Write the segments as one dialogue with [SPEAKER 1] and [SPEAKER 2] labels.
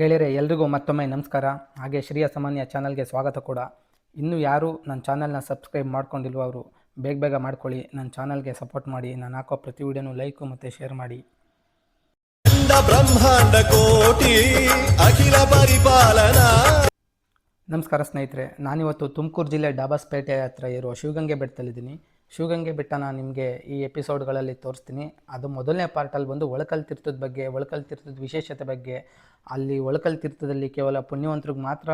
[SPEAKER 1] ಗೆಳೆಯರೆ, ಎಲ್ರಿಗೂ ಮತ್ತೊಮ್ಮೆ ನಮಸ್ಕಾರ. ಹಾಗೆ ಶ್ರೀಯ ಸಾಮಾನ್ಯ ಚಾನಲ್ಗೆ ಸ್ವಾಗತ ಕೂಡ. ಇನ್ನೂ ಯಾರು ನನ್ನ ಚಾನಲ್ನ ಸಬ್ಸ್ಕ್ರೈಬ್ ಮಾಡ್ಕೊಂಡಿಲ್ವೋ ಅವರು, ಬೇಗ ಬೇಗ ಮಾಡ್ಕೊಳ್ಳಿ. ನನ್ನ ಚಾನಲ್ಗೆ ಸಪೋರ್ಟ್ ಮಾಡಿ. ನಾನು ಹಾಕೋ ಪ್ರತಿ ವಿಡಿಯೋನು ಲೈಕು ಮತ್ತು ಶೇರ್ ಮಾಡಿ.
[SPEAKER 2] ಬ್ರಹ್ಮಾಂಡ ಕೋಟಿ ಅಖಿಲ ಪರಿಪಾಲನಾ
[SPEAKER 1] ನಮಸ್ಕಾರ ಸ್ನೇಹಿತರೆ. ನಾನಿವತ್ತು ತುಮಕೂರು ಜಿಲ್ಲೆ ಡಾಬಾಸ್ಪೇಟೆ ಹತ್ರ ಇರುವ ಶಿವಗಂಗೆ ಬೆಟ್ಟದಲ್ಲಿದ್ದೀನಿ. ಶಿವಗಂಗೆ ಬೆಟ್ಟನ ನಿಮಗೆ ಈ ಎಪಿಸೋಡ್ಗಳಲ್ಲಿ ತೋರಿಸ್ತೀನಿ. ಅದು ಮೊದಲನೇ ಪಾರ್ಟಲ್ಲಿ ಬಂದು ಒಳಕಲ್ ತೀರ್ಥದ ಬಗ್ಗೆ, ಒಳಕಲ್ ತೀರ್ಥದ ವಿಶೇಷತೆ ಬಗ್ಗೆ. ಅಲ್ಲಿ ಒಳಕಲ್ ತೀರ್ಥದಲ್ಲಿ ಕೇವಲ ಪುಣ್ಯವಂತರಿಗೆ ಮಾತ್ರ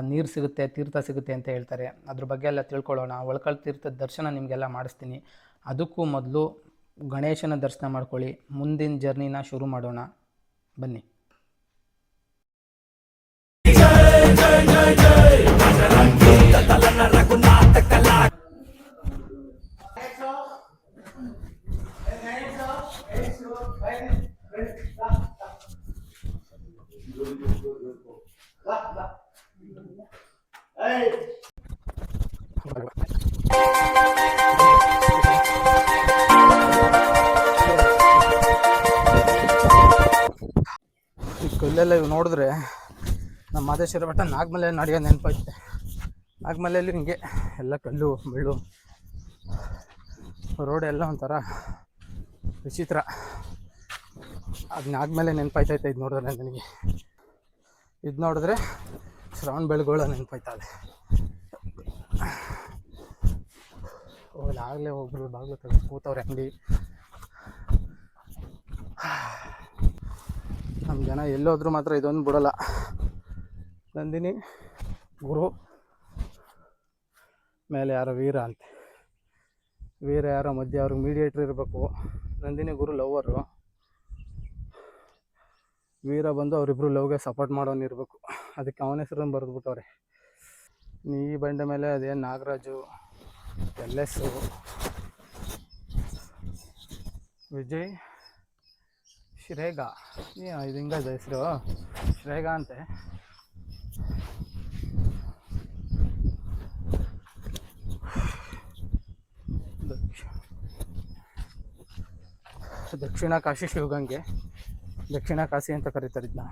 [SPEAKER 1] ನೀರು ಸಿಗುತ್ತೆ, ತೀರ್ಥ ಸಿಗುತ್ತೆ ಅಂತ ಹೇಳ್ತಾರೆ. ಅದ್ರ ಬಗ್ಗೆ ಎಲ್ಲ ತಿಳ್ಕೊಳ್ಳೋಣ. ಒಳಕಲ್ ತೀರ್ಥದ ದರ್ಶನ ನಿಮಗೆಲ್ಲ ಮಾಡಿಸ್ತೀನಿ. ಅದಕ್ಕೂ ಮೊದಲು ಗಣೇಶನ ದರ್ಶನ ಮಾಡ್ಕೊಳ್ಳಿ. ಮುಂದಿನ ಜರ್ನಿನ ಶುರು ಮಾಡೋಣ. ಬನ್ನಿ. ಈ ಕಲ್ಲೆಲ್ಲ ಇವು ನೋಡಿದ್ರೆ ನಮ್ಮ ಮಾದೇಶ್ವರ ಮಠ ನಾಗಮಲೆ ನಡೆಯೋ ನೆನಪೈತೆ. ನಾಗಮಲೆಯಲ್ಲಿ ಹಿಂಗೆ ಎಲ್ಲ ಕಲ್ಲು ಬೆಳ್ಳು ರೋಡ್ ಎಲ್ಲ ಒಂಥರ ವಿಚಿತ್ರ. ಅದು ನಾಗಮಲೆ ನೆನಪಾಯ್ತೈತೆ ಇದು ನೋಡಿದ್ರೆ ನನಗೆ. ಇದು ನೋಡಿದ್ರೆ ಶ್ರವಣ ಬೆಳಗೋಳ ನೆನಪಾಯ್ತದೆ. ಆಗಲೇ ಒಬ್ರು ಬಾಗಿಲು ತೆಗೆದು ಕೂತವ್ರೆ ಅಂಗಡಿ. ನಮ್ಮ ಜನ ಎಲ್ಲೋದ್ರೂ ಮಾತ್ರ ಇದೊಂದು ಬಿಡಲ್ಲ. ನಂದಿನಿ, ಗುರು, ಮೇಲೆ ಯಾರೋ ವೀರ ಅಂತೆ. ವೀರ ಯಾರೋ ಮಧ್ಯೆ ಅವ್ರಿಗೆ ಮೀಡಿಯೇಟ್ರ್ ಇರಬೇಕು. ನಂದಿನಿ ಗುರು ಲವ್ವರು ವೀರ ಬಂದು ಅವರಿಬ್ರು ಲವ್ಗೆ ಸಪೋರ್ಟ್ ಮಾಡೋನು ಇರಬೇಕು. ಅದಕ್ಕೆ ಅವನ ಹೆಸರನ್ನು ಬರೆದ್ಬಿಟ್ಟವ್ರೆ. ಈ ಬಂಡೆ ಮೇಲೆ ಅದೇನು ನಾಗರಾಜು, ಎಲ್ ಎಸ್ಸು ವಿಜಯ್, ಶ್ರೇಗಾ. ನೀ ಇದು ಹಿಂಗದ ಹೆಸರು? ಶ್ರೇಗಾ ಅಂತೆ. ದಕ್ಷ ದಕ್ಷಿಣ ಕಾಶಿ ಶಿವಗಂಗೆ. ದಕ್ಷಿಣ ಕಾಶಿ ಅಂತ ಕರೀತಾರೆ ಇದನ್ನ.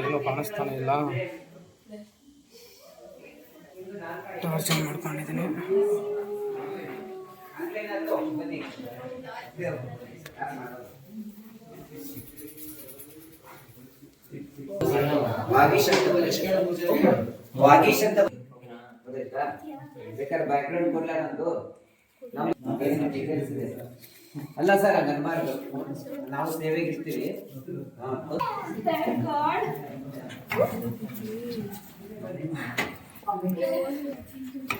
[SPEAKER 3] ಏನು
[SPEAKER 1] ಕಾಣಿಸ್ತಾನೆ ಇಲ್ಲ. ಟಾರ್ಚರ್ ಮಾಡ್ಕೊಂಡಿದ್ದೀನಿ.
[SPEAKER 4] ವಾಗೀಶ್ ಅಂತ ಅಂತ. ಅಲ್ಲ ಸರ್ ಹಂಗನ್ಬಾರ್ದು ನಾವು ಸೇವೆಗೆ ಇರ್ತೀವಿ.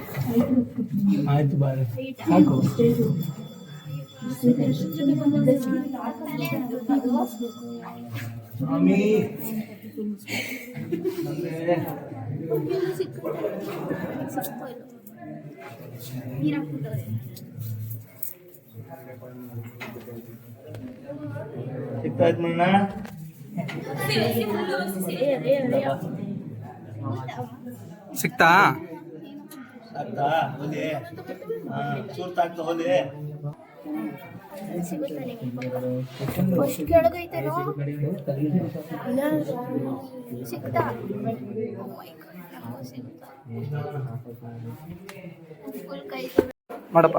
[SPEAKER 5] Thank God.
[SPEAKER 1] ಆಯ್ತು ಬಾರಿ ಸ್ವಾಮಿ
[SPEAKER 3] ಸಿಗ್ತಾಯ್ತು ಮಣ್ಣ
[SPEAKER 1] ಸಿಕ್ತಾ
[SPEAKER 3] ಆಗ್ತಾ? ಹೋದೆ. ಹಾ ಚೂರ್ ತಾಗ್ತಾ ಹೋದೆ.
[SPEAKER 5] ಫಸ್ಟ್ ಕೆಳಗೈತೇನೋ ಇಲ್ಲ ಸಿಕ್ತಾ my God, ನಮಗೂ ಸಿಗ್ತಾ
[SPEAKER 1] ಮಾಡಪ್ಪ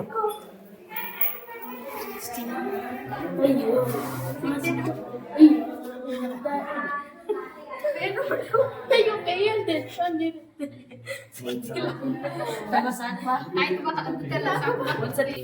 [SPEAKER 5] ಅಯ್ಯೋ. ಒಂದ್ಸರಿ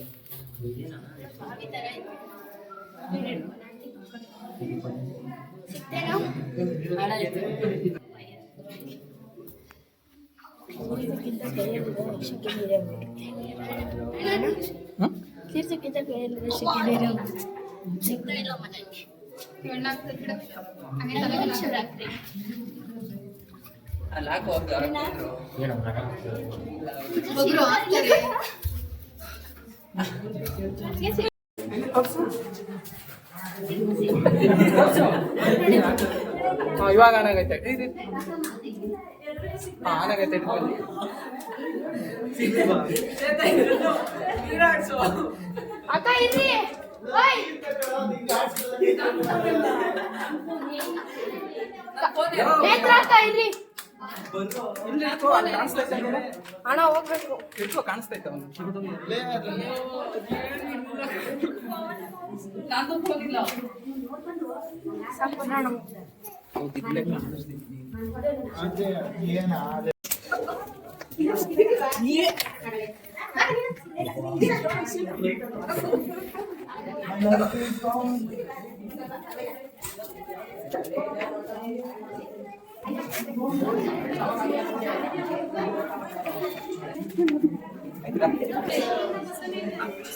[SPEAKER 5] ತೀರ್ಸಕ್ಕಿಂತ ಕೈಯಲ್ಲಿ ಸಿಕ್ಕಿದ್ದೀರ ಸಿಗ್ತಾ ಇಲ್ಲ ಮನೆಗೆ. ರಾತ್ರಿ ಒಬ್ರು ಹಾಕ್ತಾರೆ?
[SPEAKER 1] ಹಾಂ ಇವಾಗ ಆನಾಗೈತೆ ಹಾಂ ಆನಾಗೈತೆ
[SPEAKER 5] ಅಕ್ಕ ಇರ್ರಿ ಓಯ್. ನೇತ್ರ ಅಕ್ಕ ಇರ್ರಿ ಅಣ್ಣ ಹೋಗ್ಬೇಕು.
[SPEAKER 1] ಇಟ್ಕೋ ಇತ್ತು ಅವನು.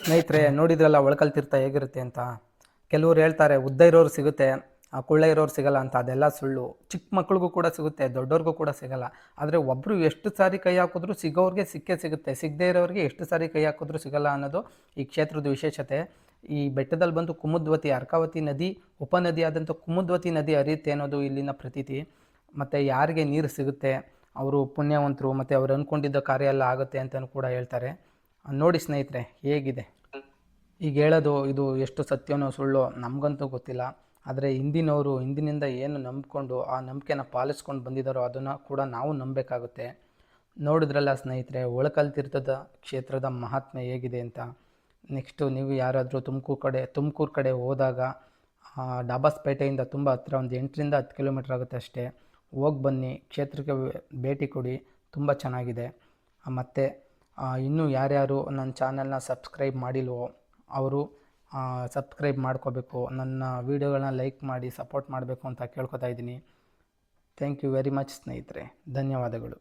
[SPEAKER 1] ಸ್ನೇಹಿತರೆ, ನೋಡಿದ್ರಲ್ಲ ಒಳಕಲ್ ಹೇಗಿರುತ್ತೆ ಅಂತ? ಕೆಲವರು ಹೇಳ್ತಾರೆ, ಉದ್ದ ಇರೋರು ಸಿಗುತ್ತೆ, ಆ ಕುಳ್ಳ ಇರೋರು ಸಿಗಲ್ಲ ಅಂತ, ಅದೆಲ್ಲ ಸುಳ್ಳು. ಚಿಕ್ಕ ಮಕ್ಳಿಗೂ ಕೂಡ ಸಿಗುತ್ತೆ, ದೊಡ್ಡವ್ರಿಗೂ ಕೂಡ ಸಿಗಲ್ಲ. ಆದರೆ ಒಬ್ಬರು ಎಷ್ಟು ಸಾರಿ ಕೈ ಹಾಕಿದ್ರು ಸಿಗೋರಿಗೆ ಸಿಕ್ಕೇ ಸಿಗುತ್ತೆ. ಸಿಗದೇ ಇರೋರಿಗೆ ಎಷ್ಟು ಸಾರಿ ಕೈ ಹಾಕಿದ್ರು ಸಿಗಲ್ಲ ಅನ್ನೋದು ಈ ಕ್ಷೇತ್ರದ ವಿಶೇಷತೆ. ಈ ಬೆಟ್ಟದಲ್ಲಿ ಬಂದು ಕುಮುದ್ವತಿ, ಅರ್ಕಾವತಿ ನದಿ ಉಪನದಿಯಾದಂಥ ಕುಮುದ್ವತಿ ನದಿ ಹರಿಯುತ್ತೆ ಅನ್ನೋದು ಇಲ್ಲಿನ ಪ್ರತೀತಿ. ಮತ್ತು ಯಾರಿಗೆ ನೀರು ಸಿಗುತ್ತೆ, ಅವರು ಪುಣ್ಯವಂತರು ಮತ್ತು ಅವ್ರು ಅಂದ್ಕೊಂಡಿದ್ದ ಕಾರ್ಯ ಎಲ್ಲ ಆಗುತ್ತೆ ಅಂತಲೂ ಕೂಡ ಹೇಳ್ತಾರೆ. ನೋಡಿ ಸ್ನೇಹಿತರೆ, ಹೇಗಿದೆ? ಈಗ ಹೇಳೋದು ಇದು ಎಷ್ಟು ಸತ್ಯವೋ ಸುಳ್ಳೋ ನಮಗಂತೂ ಗೊತ್ತಿಲ್ಲ. ಆದರೆ ಹಿಂದಿನವರು ಹಿಂದಿನಿಂದ ಏನು ನಂಬಿಕೊಂಡು ಆ ನಂಬಿಕೆನ ಪಾಲಿಸ್ಕೊಂಡು ಬಂದಿದ್ದಾರೋ ಅದನ್ನು ಕೂಡ ನಾವು ನಂಬಬೇಕಾಗುತ್ತೆ. ನೋಡಿದ್ರಲ್ಲ ಸ್ನೇಹಿತರೆ, ಒಳಕಲ್ ತೀರ್ಥದ ಕ್ಷೇತ್ರದ ಮಹಾತ್ಮೆ ಹೇಗಿದೆ ಅಂತ. ನೆಕ್ಸ್ಟು ನೀವು ಯಾರಾದರೂ ತುಮಕೂರು ಕಡೆ ತುಮಕೂರು ಕಡೆ ಹೋದಾಗ ಡಾಬಾಸ್ಪೇಟೆಯಿಂದ ತುಂಬ ಹತ್ತಿರ ಒಂದು ಎಂಟರಿಂದ ಹತ್ತು ಕಿಲೋಮೀಟ್ರ್ ಆಗುತ್ತೆ ಅಷ್ಟೇ. ಹೋಗಿ ಬನ್ನಿ, ಕ್ಷೇತ್ರಕ್ಕೆ ಭೇಟಿ ಕೊಡಿ, ತುಂಬ ಚೆನ್ನಾಗಿದೆ. ಮತ್ತು ಇನ್ನೂ ಯಾರ್ಯಾರು ನನ್ನ ಚಾನಲ್ನ ಸಬ್ಸ್ಕ್ರೈಬ್ ಮಾಡಿಲ್ವೋ, ಅವರು ಸಬ್ಸ್ಕ್ರೈಬ್ ಮಾಡ್ಕೋಬೇಕು, ನನ್ನ ವೀಡಿಯೋಗಳನ್ನ ಲೈಕ್ ಮಾಡಿ, ಸಪೋರ್ಟ್ ಮಾಡಬೇಕು ಅಂತ ಕೇಳ್ಕೊತಾ ಇದ್ದೀನಿ. ಥ್ಯಾಂಕ್ ಯು ವೆರಿ ಮಚ್ ಸ್ನೇಹಿತರೆ. ಧನ್ಯವಾದಗಳು.